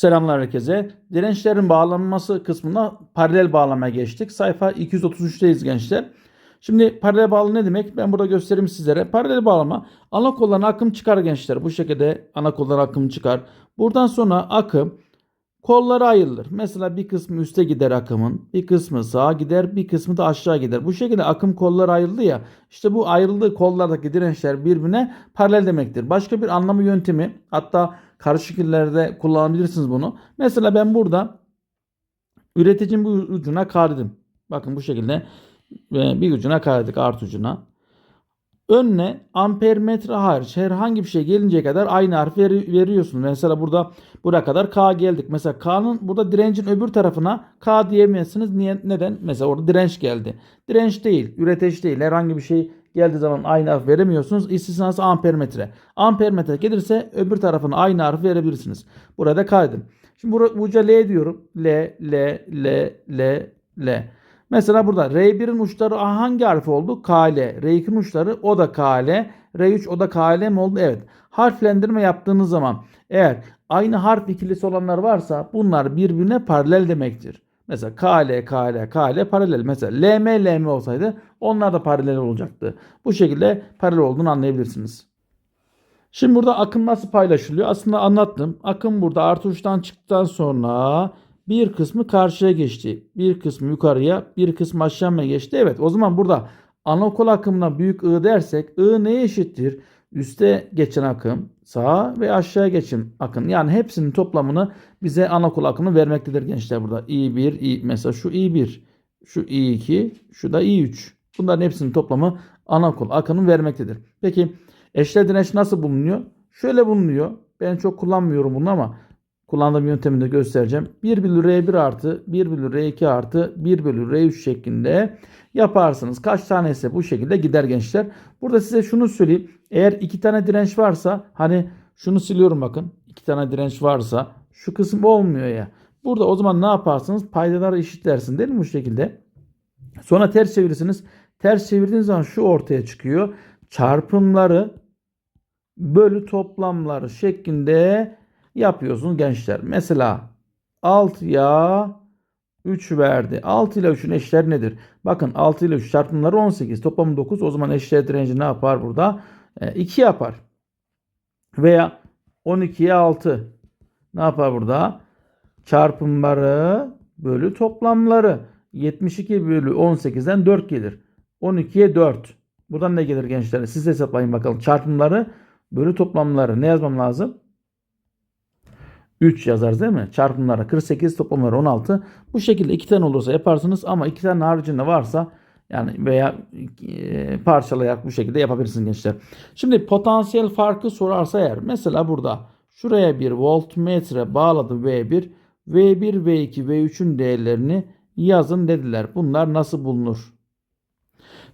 Selamlar herkese. Dirençlerin bağlanması kısmına paralel bağlamaya geçtik. Sayfa 233'teyiz gençler. Şimdi paralel bağlama ne demek? Ben burada göstereyim sizlere. Paralel bağlama ana koldan akım çıkar gençler. Bu şekilde ana koldan akım çıkar. Buradan sonra akım kollara ayrılır. Mesela bir kısmı üste gider akımın, bir kısmı sağa gider, bir kısmı da aşağı gider. Bu şekilde akım kollara ayrıldı ya. İşte bu ayrıldığı kollardaki dirençler birbirine paralel demektir. Başka bir anlamı yöntemi hatta karışık illerde kullanabilirsiniz bunu. Mesela ben burada üreticinin bu ucuna K dedim. Bakın bu şekilde e, bir ucuna K dedik artı ucuna. Önüne ampermetre hariç herhangi bir şey gelinceye kadar aynı harfi veri- veriyorsun. Mesela burada buraya kadar K geldik. Mesela K'nın burada direncin öbür tarafına K diyemezsiniz. Niye? Neden? Mesela orada direnç geldi. Direnç değil, üretici değil. Herhangi bir şey geldiği zaman aynı harf veremiyorsunuz. İstisnası ampermetre. Ampermetre gelirse öbür tarafına aynı harf verebilirsiniz. Burada K dedim. Şimdi burada uca L diyorum. L, L, L, L, L. Mesela burada R1'in uçları hangi harf oldu? KL. R2'nin uçları o da KL. R3 o da KL mi oldu? Evet. Harflendirme yaptığınız zaman eğer aynı harf ikilisi olanlar varsa bunlar birbirine paralel demektir. Mesela KL, KL, KL paralel. Mesela LM, LM olsaydı onlar da paralel olacaktı. Bu şekilde paralel olduğunu anlayabilirsiniz. Şimdi burada akım nasıl paylaşılıyor? Aslında anlattım. Akım burada artı uçtan çıktıktan sonra bir kısmı karşıya geçti. Bir kısmı yukarıya, bir kısmı aşağıya geçti. Evet o zaman burada anakol akımına büyük I dersek I neye eşittir? Üste geçen akım, sağa ve aşağıya geçen akım. Yani hepsinin toplamını bize anakol akımı vermektedir gençler burada. I1, I, mesela şu I1, şu I2, şu da I3. Bunların hepsinin toplamı anakol akımını vermektedir. Peki eşler direnç nasıl bulunuyor? Şöyle bulunuyor. Ben çok kullanmıyorum bunu ama kullandığım yöntemini de göstereceğim. 1 bölü R1 artı 1 bölü R2 artı 1 bölü R3 şeklinde yaparsınız. Kaç tanesi bu şekilde gider gençler. Burada size şunu söyleyeyim. Eğer iki tane direnç varsa hani şunu siliyorum bakın. iki tane direnç varsa şu kısım olmuyor ya. Burada o zaman ne yaparsınız? Paydaları eşitlersin değil mi bu şekilde? Sonra ters çevirirsiniz. Ters çevirdiğiniz zaman şu ortaya çıkıyor. Çarpımları bölü toplamları şeklinde yapıyorsunuz gençler. Mesela 6'ya 3 verdi. 6 ile 3'ün eşleri nedir? Bakın 6 ile 3 çarpımları 18. Toplamı 9. O zaman eşler direnci ne yapar burada? 2 yapar. Veya 12'ye 6 ne yapar burada? Çarpımları bölü toplamları. 72 bölü 18'den 4 gelir. 12'ye 4. Buradan ne gelir gençler? Siz hesaplayın bakalım. Çarpımları bölü toplamları. Ne yazmam lazım? 3 yazarız değil mi? Çarpımlara 48 toplamları 16. Bu şekilde iki tane olursa yaparsınız ama iki tane haricinde varsa yani veya e, parçalayarak bu şekilde yapabilirsiniz gençler. Şimdi potansiyel farkı sorarsa eğer mesela burada şuraya bir voltmetre bağladım V1 V1 V2 V3'ün değerlerini yazın dediler. Bunlar nasıl bulunur?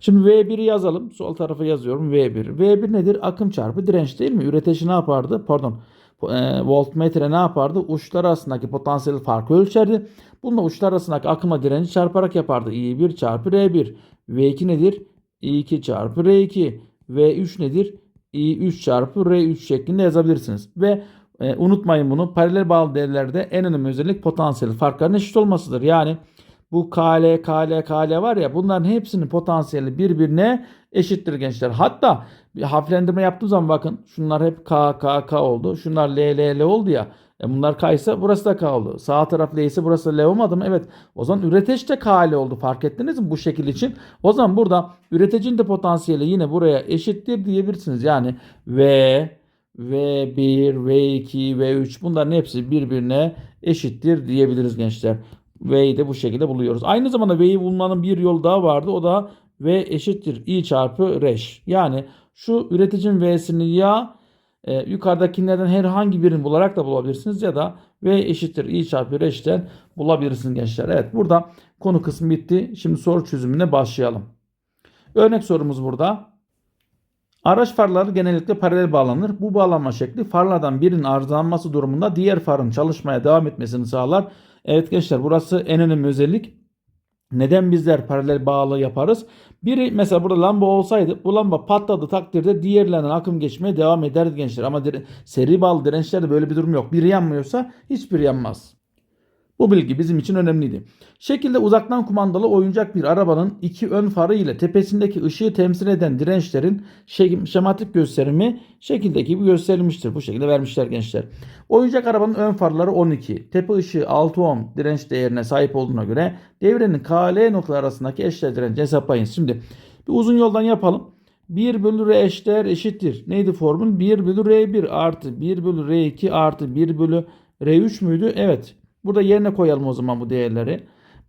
Şimdi V1'i yazalım. Sol tarafa yazıyorum V1. V1 nedir? Akım çarpı direnç değil mi? Üretici ne yapardı? Pardon. E, voltmetre ne yapardı? Uçlar arasındaki potansiyel farkı ölçerdi. Bununla uçlar arasındaki akımla direnci çarparak yapardı. I1 çarpı R1. V2 nedir? I2 çarpı R2. V3 nedir? I3 çarpı R3 şeklinde yazabilirsiniz. Ve e, unutmayın bunu. Paralel bağlı değerlerde en önemli özellik potansiyel farkların eşit olmasıdır. Yani bu KL, KL, KL var ya bunların hepsinin potansiyeli birbirine eşittir gençler. Hatta bir harflendirme yaptığım zaman bakın şunlar hep K, K, K oldu. Şunlar L, L, L oldu ya. E bunlar K ise burası da K oldu. Sağ taraf L ise burası L olmadı mı? Evet. O zaman üretici de KL oldu. Fark ettiniz mi bu şekil için? O zaman burada üreticinin de potansiyeli yine buraya eşittir diyebilirsiniz. Yani V, V1, V2, V3 bunların hepsi birbirine eşittir diyebiliriz gençler. V'yi de bu şekilde buluyoruz. Aynı zamanda V'yi bulmanın bir yolu daha vardı. O da V eşittir I çarpı reş. Yani şu üreticinin V'sini ya e, yukarıdakilerden herhangi birini bularak da bulabilirsiniz ya da V eşittir I çarpı reşten bulabilirsiniz gençler. Evet burada konu kısmı bitti. Şimdi soru çözümüne başlayalım. Örnek sorumuz burada. Araç farları genellikle paralel bağlanır. Bu bağlanma şekli farlardan birinin arızalanması durumunda diğer farın çalışmaya devam etmesini sağlar. Evet gençler burası en önemli özellik. Neden bizler paralel bağlı yaparız? Biri mesela burada lamba olsaydı bu lamba patladı takdirde diğerlerinden akım geçmeye devam ederdi gençler. Ama seri bağlı dirençlerde böyle bir durum yok. Biri yanmıyorsa hiçbiri yanmaz. Bu bilgi bizim için önemliydi. Şekilde uzaktan kumandalı oyuncak bir arabanın iki ön farı ile tepesindeki ışığı temsil eden dirençlerin şe- şematik gösterimi şekildeki gibi gösterilmiştir. Bu şekilde vermişler gençler. Oyuncak arabanın ön farları 12. Tepe ışığı 6 ohm direnç değerine sahip olduğuna göre devrenin KL noktaları arasındaki eşdeğer direnci hesaplayın. Şimdi bir uzun yoldan yapalım. 1 bölü R eşdeğer eşittir. Neydi formül? 1 bölü R1 artı 1 bölü R2 artı 1 bölü R3 müydü? Evet. Burada yerine koyalım o zaman bu değerleri.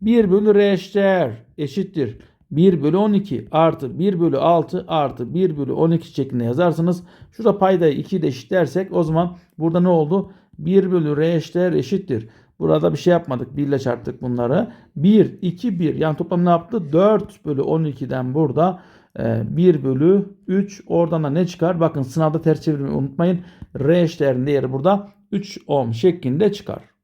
1 bölü R eşittir. 1 bölü 12 artı 1 bölü 6 artı 1 bölü 12 şeklinde yazarsınız. Şurada paydayı 2 ile eşitlersek o zaman burada ne oldu? 1 bölü R eşdeğer eşittir. Burada bir şey yapmadık. 1 ile çarptık bunları. 1, 2, 1. Yani toplam ne yaptı? 4 bölü 12'den burada 1 bölü 3. Oradan da ne çıkar? Bakın sınavda ters çevirmeyi unutmayın. R eşdeğerin değeri burada 3 ohm şeklinde çıkar.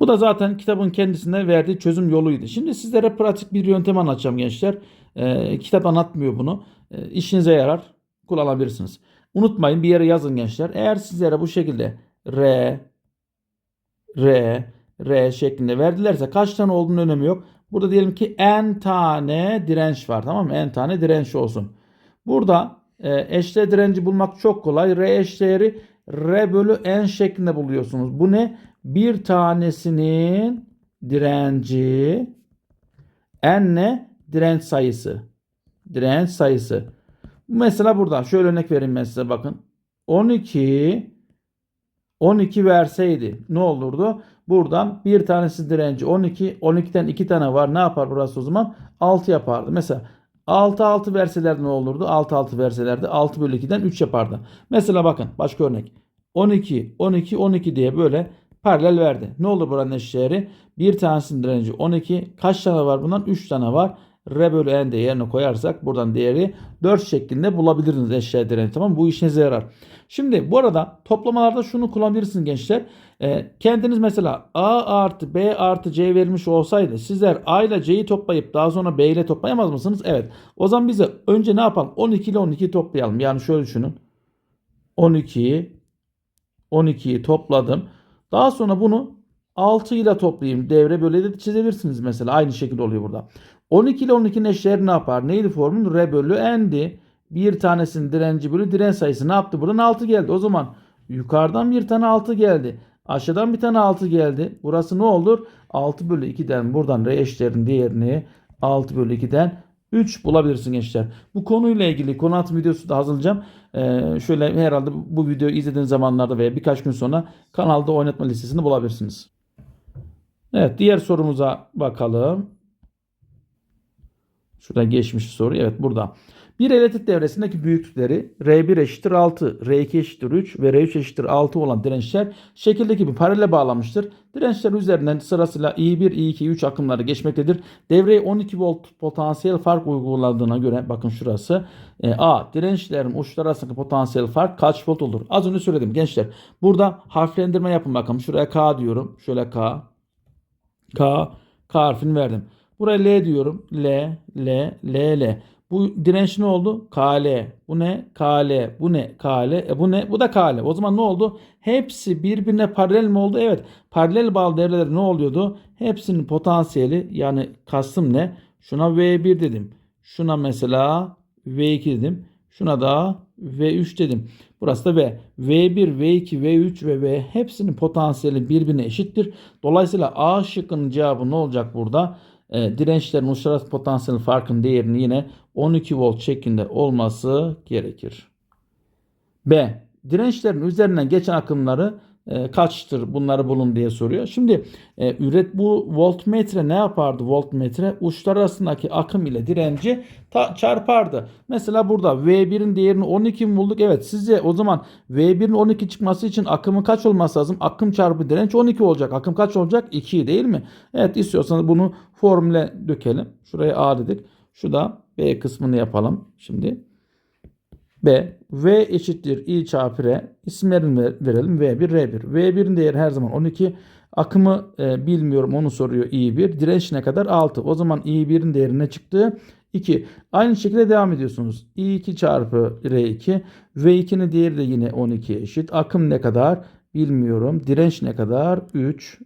Bu da zaten kitabın kendisine verdiği çözüm yoluydu. Şimdi sizlere pratik bir yöntem anlatacağım gençler. Ee, kitap anlatmıyor bunu. Ee, işinize yarar. Kullanabilirsiniz. Unutmayın bir yere yazın gençler. Eğer sizlere bu şekilde R, R, R şeklinde verdilerse kaç tane olduğunun önemi yok. Burada diyelim ki n tane direnç var tamam mı? n tane direnç olsun. Burada e, eşdeğer direnci bulmak çok kolay. R eşdeğeri R bölü n şeklinde buluyorsunuz. Bu ne? Bir tanesinin direnci n ne? Direnç sayısı. Direnç sayısı. Mesela burada şöyle örnek vereyim ben size bakın. 12 12 verseydi ne olurdu? Buradan bir tanesi direnci 12. 12'den 2 tane var. Ne yapar burası o zaman? 6 yapardı. Mesela 6 6 verseler ne olurdu? 6 6 verselerdi 6 bölü 2'den 3 yapardı. Mesela bakın başka örnek. 12 12 12 diye böyle paralel verdi. Ne olur buranın eşdeğeri? Bir tanesinin direnci 12. Kaç tane var bundan? 3 tane var. R bölü n de yerine koyarsak buradan değeri 4 şeklinde bulabilirsiniz eşdeğer direnci. Tamam? Bu işinize yarar. Şimdi bu arada toplamalarda şunu kullanabilirsiniz gençler. E, kendiniz mesela A artı B artı C verilmiş olsaydı sizler A ile C'yi toplayıp daha sonra B ile toplayamaz mısınız? Evet. O zaman bize önce ne yapalım? 12 ile 12'yi toplayalım. Yani şöyle düşünün. 12'yi 12'yi topladım. Daha sonra bunu 6 ile toplayayım. Devre böyle de çizebilirsiniz mesela. Aynı şekilde oluyor burada. 12 ile 12'nin eşdeğeri ne yapar? Neydi formül? R bölü n'di. Bir tanesinin direnci bölü direnç sayısı ne yaptı? Buradan 6 geldi. O zaman yukarıdan bir tane 6 geldi. Aşağıdan bir tane 6 geldi. Burası ne olur? 6 bölü 2'den buradan R eşdeğerin değerini 6 bölü 2'den 3 bulabilirsin gençler. Bu konuyla ilgili konu anlatım videosu da hazırlayacağım. Ee, şöyle herhalde bu videoyu izlediğiniz zamanlarda veya birkaç gün sonra kanalda oynatma listesinde bulabilirsiniz. Evet diğer sorumuza bakalım. Şurada geçmiş soru. Evet burada. Bir elektrik devresindeki büyüklükleri R1 eşittir 6, R2 eşittir 3 ve R3 eşittir 6 olan dirençler şekildeki bir paralele bağlanmıştır. Dirençler üzerinden sırasıyla I1, I2, I3 akımları geçmektedir. Devreye 12 volt potansiyel fark uygulandığına göre bakın şurası. E, A. Dirençlerin uçları arasındaki potansiyel fark kaç volt olur? Az önce söyledim gençler. Burada harflendirme yapın bakalım. Şuraya K diyorum. Şöyle K. K. K harfini verdim. Buraya L diyorum. L, L, L, L. Bu direnç ne oldu? KL. Bu ne? KL. Bu ne? KL. E bu ne? Bu da KL. O zaman ne oldu? Hepsi birbirine paralel mi oldu? Evet. Paralel bağlı devreler ne oluyordu? Hepsinin potansiyeli yani kastım ne? Şuna V1 dedim. Şuna mesela V2 dedim. Şuna da V3 dedim. Burası da V. V1, V2, V3 ve V hepsinin potansiyeli birbirine eşittir. Dolayısıyla A şıkkının cevabı ne olacak burada? E, dirençlerin uluslararası potansiyel farkın değerinin yine 12 volt şeklinde olması gerekir. B. Dirençlerin üzerinden geçen akımları e, kaçtır bunları bulun diye soruyor. Şimdi e, üret bu voltmetre ne yapardı voltmetre? Uçlar arasındaki akım ile direnci ta, çarpardı. Mesela burada V1'in değerini 12 mi bulduk? Evet sizce o zaman V1'in 12 çıkması için akımın kaç olması lazım? Akım çarpı direnç 12 olacak. Akım kaç olacak? 2 değil mi? Evet istiyorsanız bunu formüle dökelim. Şuraya A dedik. Şu da B kısmını yapalım. Şimdi B. V eşittir I çarpı R. İsimlerini ver- verelim. V1, R1. V1'in değeri her zaman 12. Akımı e, bilmiyorum onu soruyor I1. Direnç ne kadar? 6. O zaman I1'in değeri ne çıktı? 2. Aynı şekilde devam ediyorsunuz. I2 çarpı R2. V2'nin değeri de yine 12 eşit. Akım ne kadar? Bilmiyorum. Direnç ne kadar? 3.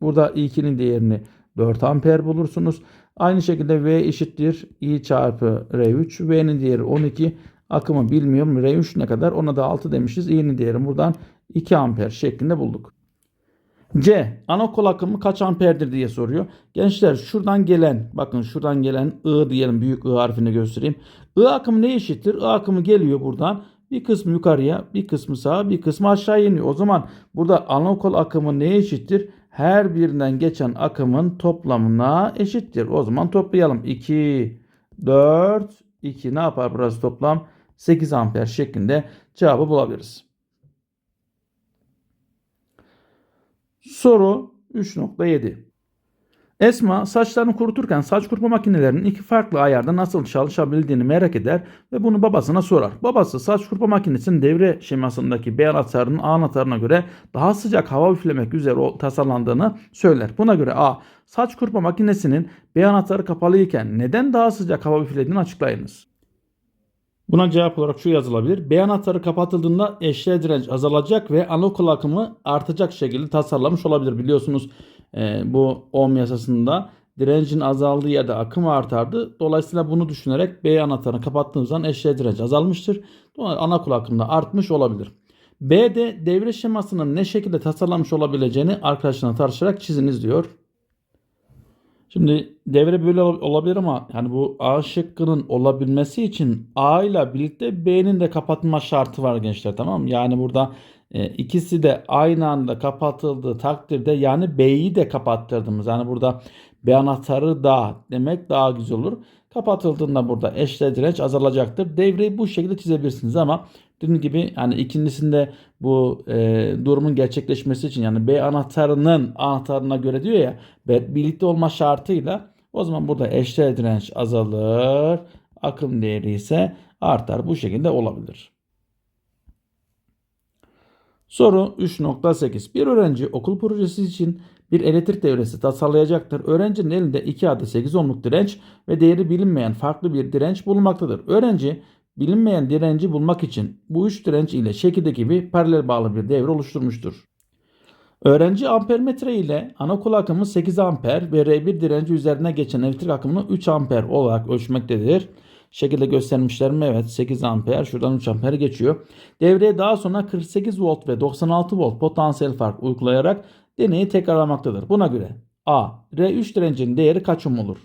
Burada I2'nin değerini 4 amper bulursunuz. Aynı şekilde V eşittir I çarpı R3. V'nin değeri 12. Akımı bilmiyorum. R3 ne kadar? Ona da 6 demişiz. I'nin değeri buradan 2 amper şeklinde bulduk. C. Anakol akımı kaç amperdir diye soruyor. Gençler şuradan gelen bakın şuradan gelen I diyelim büyük I harfini göstereyim. I akımı ne eşittir? I akımı geliyor buradan. Bir kısmı yukarıya, bir kısmı sağa, bir kısmı aşağı iniyor. O zaman burada anakol akımı ne eşittir? Her birinden geçen akımın toplamına eşittir. O zaman toplayalım. 2, 4, 2 ne yapar burası toplam? 8 amper şeklinde cevabı bulabiliriz. Soru 3.7 Esma saçlarını kuruturken saç kurutma makinelerinin iki farklı ayarda nasıl çalışabildiğini merak eder ve bunu babasına sorar. Babası saç kurutma makinesinin devre şemasındaki B anahtarının A anahtarına göre daha sıcak hava üflemek üzere tasarlandığını söyler. Buna göre A. Saç kurutma makinesinin B anahtarı kapalı iken neden daha sıcak hava üflediğini açıklayınız. Buna cevap olarak şu yazılabilir. B anahtarı kapatıldığında eşdeğer direnç azalacak ve anokul akımı artacak şekilde tasarlamış olabilir. Biliyorsunuz bu ohm yasasında direncin azaldığı yerde akım artardı. Dolayısıyla bunu düşünerek B anahtarını kapattığımız zaman eşdeğer direnç azalmıştır. Dolayısıyla anakul akımı da artmış olabilir. B'de devre şemasının ne şekilde tasarlanmış olabileceğini arkadaşlarına tartışarak çiziniz diyor. Şimdi devre böyle ol- olabilir ama yani bu A şıkkının olabilmesi için A ile birlikte B'nin de kapatma şartı var gençler tamam mı? Yani burada e, ikisi de aynı anda kapatıldığı takdirde yani B'yi de kapattırdığımız yani burada B anahtarı da demek daha güzel olur. Kapatıldığında burada eşdeğer direnç azalacaktır. Devreyi bu şekilde çizebilirsiniz ama dediğim gibi yani ikincisinde bu e, durumun gerçekleşmesi için yani B anahtarının anahtarına göre diyor ya birlikte olma şartıyla o zaman burada eşdeğer direnç azalır. Akım değeri ise artar. Bu şekilde olabilir. Soru 3.8. Bir öğrenci okul projesi için bir elektrik devresi tasarlayacaktır. Öğrencinin elinde 2 adet 8 ohmluk direnç ve değeri bilinmeyen farklı bir direnç bulunmaktadır. Öğrenci bilinmeyen direnci bulmak için bu üç direnç ile şekilde gibi paralel bağlı bir devre oluşturmuştur. Öğrenci ampermetre ile anakol akımı 8 amper ve R1 direnci üzerine geçen elektrik akımını 3 amper olarak ölçmektedir. Şekilde göstermişler mi? Evet 8 amper şuradan 3 amper geçiyor. Devreye daha sonra 48 volt ve 96 volt potansiyel fark uygulayarak deneyi tekrarlamaktadır. Buna göre A. R3 direncinin değeri kaç ohm olur?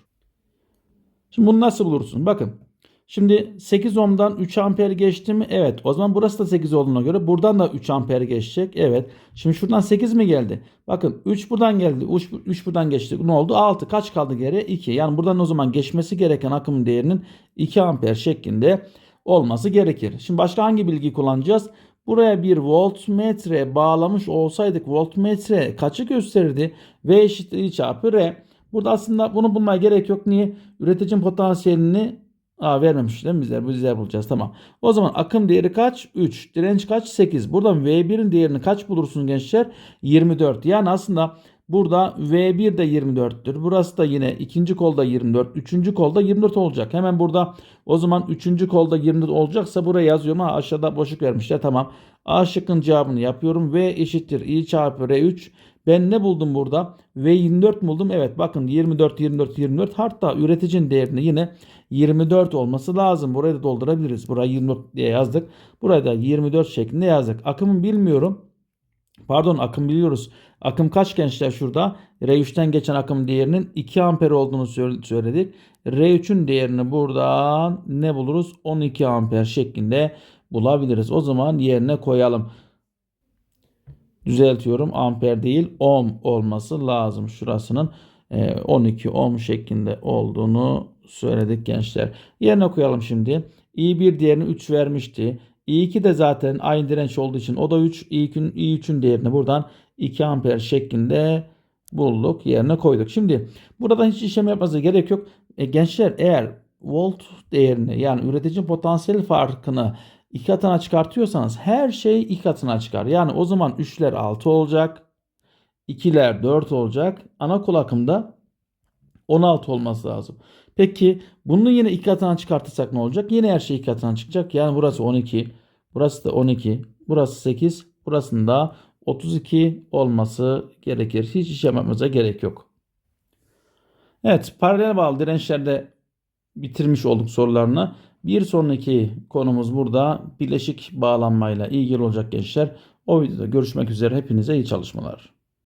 Şimdi bunu nasıl bulursun? Bakın. Şimdi 8 ohm'dan 3 amper geçti mi? Evet. O zaman burası da 8 olduğuna göre buradan da 3 amper geçecek. Evet. Şimdi şuradan 8 mi geldi? Bakın 3 buradan geldi. 3, 3 buradan geçti. Ne oldu? 6. Kaç kaldı geriye? 2. Yani buradan o zaman geçmesi gereken akım değerinin 2 amper şeklinde olması gerekir. Şimdi başka hangi bilgi kullanacağız? Buraya bir voltmetre bağlamış olsaydık voltmetre kaçı gösterirdi? V eşittir I çarpı R. Burada aslında bunu bulmaya gerek yok. Niye? Üreticinin potansiyelini Aa, vermemiş değil mi bizler? Bu bizler bulacağız. Tamam. O zaman akım değeri kaç? 3. Direnç kaç? 8. Buradan V1'in değerini kaç bulursunuz gençler? 24. Yani aslında burada V1 de 24'tür. Burası da yine ikinci kolda 24. Üçüncü kolda 24 olacak. Hemen burada o zaman üçüncü kolda 24 olacaksa buraya yazıyorum. Ha aşağıda boşluk vermişler. Tamam. A şıkkın cevabını yapıyorum. V eşittir I çarpı R3. Ben ne buldum burada? V24 buldum. Evet bakın 24 24 24 hatta üreticinin değerini yine 24 olması lazım. Burayı da doldurabiliriz. Burayı 24 diye yazdık. Burayı da 24 şeklinde yazdık. Akımı bilmiyorum. Pardon akım biliyoruz. Akım kaç gençler şurada? R3'ten geçen akım değerinin 2 amper olduğunu söyle- söyledik. R3'ün değerini buradan ne buluruz? 12 amper şeklinde bulabiliriz. O zaman yerine koyalım. Düzeltiyorum. Amper değil ohm olması lazım şurasının. e, 12 ohm şeklinde olduğunu söyledik gençler. Yerine koyalım şimdi. i1 değerini 3 vermişti. i2 de zaten aynı direnç olduğu için o da 3. i3'ün i3'ün değerini buradan 2 amper şeklinde bulduk. Yerine koyduk. Şimdi buradan hiç işlem yapmanıza gerek yok. E, gençler eğer volt değerini yani üretici potansiyel farkını iki katına çıkartıyorsanız her şey iki katına çıkar. Yani o zaman 3'ler 6 olacak. 2'ler 4 olacak. Ana kol akımda 16 olması lazım. Peki bunu yine iki katına çıkartırsak ne olacak? Yine her şey iki katına çıkacak. Yani burası 12. Burası da 12. Burası 8. Burasının da 32 olması gerekir. Hiç iş yapmamıza gerek yok. Evet paralel bağlı dirençlerde bitirmiş olduk sorularını. Bir sonraki konumuz burada bileşik bağlanmayla ilgili olacak gençler. O videoda görüşmek üzere. Hepinize iyi çalışmalar.